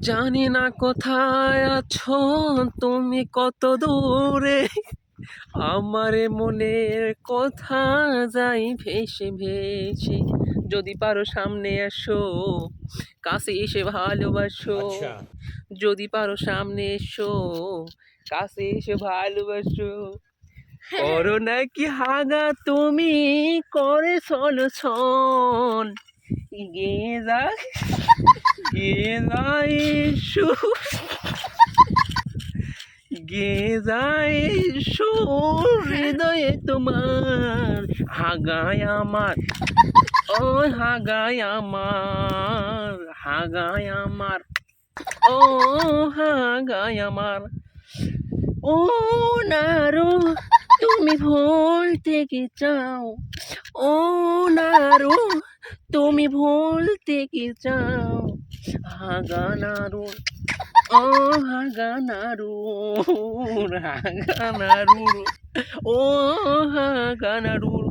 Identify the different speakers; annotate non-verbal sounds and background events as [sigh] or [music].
Speaker 1: জানি না কোথায় আছো তুমি কত দূরে? আমারে মনের কথা যাই ভেসে ভেসে যদি পারো সামনে আসো কাছে এসে ভালোবাসো।
Speaker 2: আচ্ছা।
Speaker 1: যদি পারো সামনে এসো কাছে এসে ভালোবাসো। করো নাকি হাগা তুমি করে চলো ছন। গে যা [laughs] গে যাই সুর গে হৃদয়ে তোমার। হাগায় আমার ও হাগায় আমার হাগায় আমার, ও হাগায় আমার। ও নারু, তুমি ভুলতে কি চাও। ও নারু, তুমি ভুলতে কি চাও। হাগা নারু ও হাগানারুর হাগানারুর হাগা নারু ও হাগা নারু